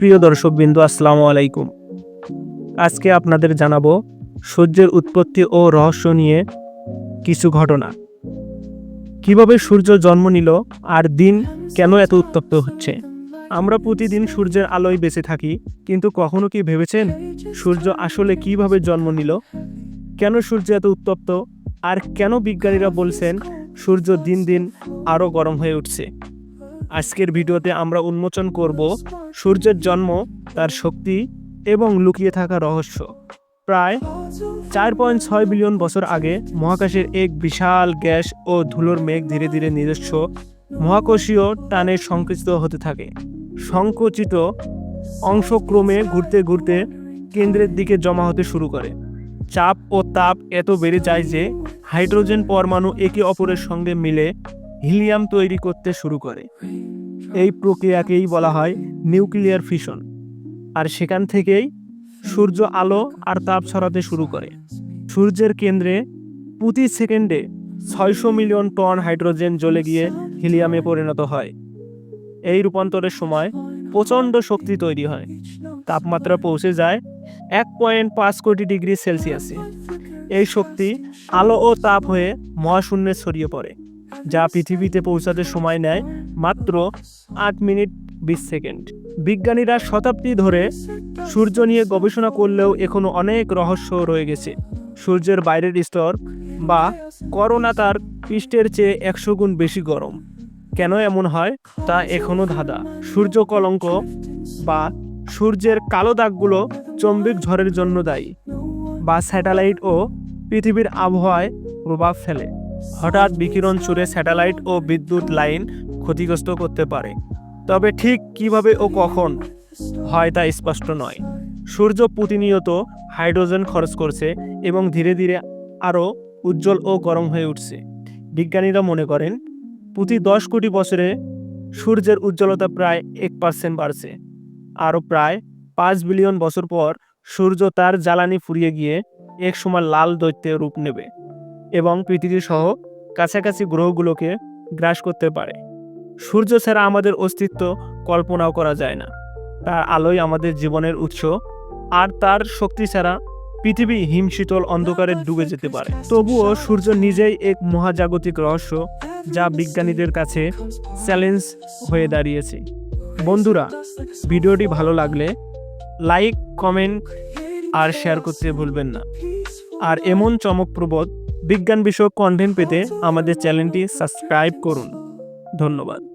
প্রিয় দর্শকবৃন্দ, আসসালামু আলাইকুম। আজকে আপনাদের জানাব সূর্যের উৎপত্তি ও রহস্য নিয়ে কিছু ঘটনা। কীভাবে সূর্য জন্ম নিল আর দিন কেন এত উত্তপ্ত হচ্ছে? আমরা প্রতিদিন সূর্যের আলোয় বেঁচে থাকি, কিন্তু কখনো কি ভেবেছেন সূর্য আসলে কীভাবে জন্ম নিল? কেন সূর্য এত উত্তপ্ত? আর কেন বিজ্ঞানীরা বলছেন সূর্য দিন দিন আরও গরম হয়ে উঠছে? আজকের ভিডিওতে আমরা উন্মোচন করব সূর্যের জন্ম, তার শক্তি এবং লুকিয়ে থাকা রহস্য। প্রায় চার পয়েন্ট ছয় বিলিয়ন বছর আগে মহাকাশের এক বিশাল গ্যাস ও ধুলোর মেঘ ধীরে ধীরে নিজস্ব মহাকর্ষীয় টানে সংকুচিত হতে থাকে। সংকুচিত অংশ ক্রমে ঘুরতে ঘুরতে কেন্দ্রের দিকে জমা হতে শুরু করে। চাপ ও তাপ এত বেড়ে যায় যে হাইড্রোজেন পরমাণু একে অপরের সঙ্গে মিলে হিলিয়াম তৈরি করতে শুরু করে। এই প্রক্রিয়াকেই বলা হয় নিউক্লিয়ার ফিশন। আর সেখান থেকেই সূর্য আলো আর তাপ ছড়াতে শুরু করে। সূর্যের কেন্দ্রে প্রতি সেকেন্ডে ছয়শো মিলিয়ন টন হাইড্রোজেন জ্বলে গিয়ে হিলিয়ামে পরিণত হয়। এই রূপান্তরের সময় প্রচণ্ড শক্তি তৈরি হয়। তাপমাত্রা পৌঁছে যায় এক পয়েন্ট পাঁচ কোটি ডিগ্রি সেলসিয়াসে। এই শক্তি আলো ও তাপ হয়ে মহাশূন্যে ছড়িয়ে পড়ে। যা পৃথিবীতে পৌঁছাতে সময় নেয় মাত্র আট মিনিট বিশ সেকেন্ড। বিজ্ঞানীরা শতাব্দী ধরে সূর্য নিয়ে গবেষণা করলেও এখনও অনেক রহস্য রয়ে গেছে। সূর্যের বাইরের স্তর বা করোনা তার পৃষ্ঠের চেয়ে একশো গুণ বেশি গরম। কেন এমন হয়? তা এখনও ধাঁধা। সূর্য কলঙ্ক বা সূর্যের কালো দাগগুলো চম্বিক ঝড়ের জন্য দায়ী বা স্যাটেলাইট ও পৃথিবীর আবহাওয়ায় প্রভাব ফেলে। হঠাৎ বিকিরণ ছুড়ে স্যাটেলাইট ও বিদ্যুৎ লাইন ক্ষতিগ্রস্ত করতে পারে। তবে ঠিক কীভাবে ও কখন হয় তা স্পষ্ট নয়। সূর্য প্রতিনিয়ত হাইড্রোজেন খরচ করছে এবং ধীরে ধীরে আরও উজ্জ্বল ও গরম হয়ে উঠছে। বিজ্ঞানীরা মনে করেন, প্রতি দশ কোটি বছরে সূর্যের উজ্জ্বলতা প্রায় এক পার্সেন্ট বাড়ছে। আরও প্রায় পাঁচ বিলিয়ন বছর পর সূর্য তার জ্বালানি ফুরিয়ে গিয়ে এক সময় লাল দৈত্যে রূপ নেবে। এবং পৃথিবী সহ কাছাকাছি গ্রহগুলোকে গ্রাস করতে পারে। সূর্য ছাড়া আমাদের অস্তিত্ব কল্পনাও করা যায় না। তার আলোই আমাদের জীবনের উৎস, আর তার শক্তি ছাড়া পৃথিবী হিমশীতল অন্ধকারে ডুবে যেতে পারে। তবুও সূর্য নিজেই এক মহাজাগতিক রহস্য যা বিজ্ঞানীদের কাছে চ্যালেঞ্জ হয়ে দাঁড়িয়েছে। বন্ধুরা, ভিডিওটি ভালো লাগলে লাইক, কমেন্ট আর শেয়ার করতে ভুলবেন না। আর এমন চমকপ্রবদ বিজ্ঞান বিষয়ক কন্টেন্ট পেতে আমাদের চ্যানেলটি সাবস্ক্রাইব করুন। ধন্যবাদ।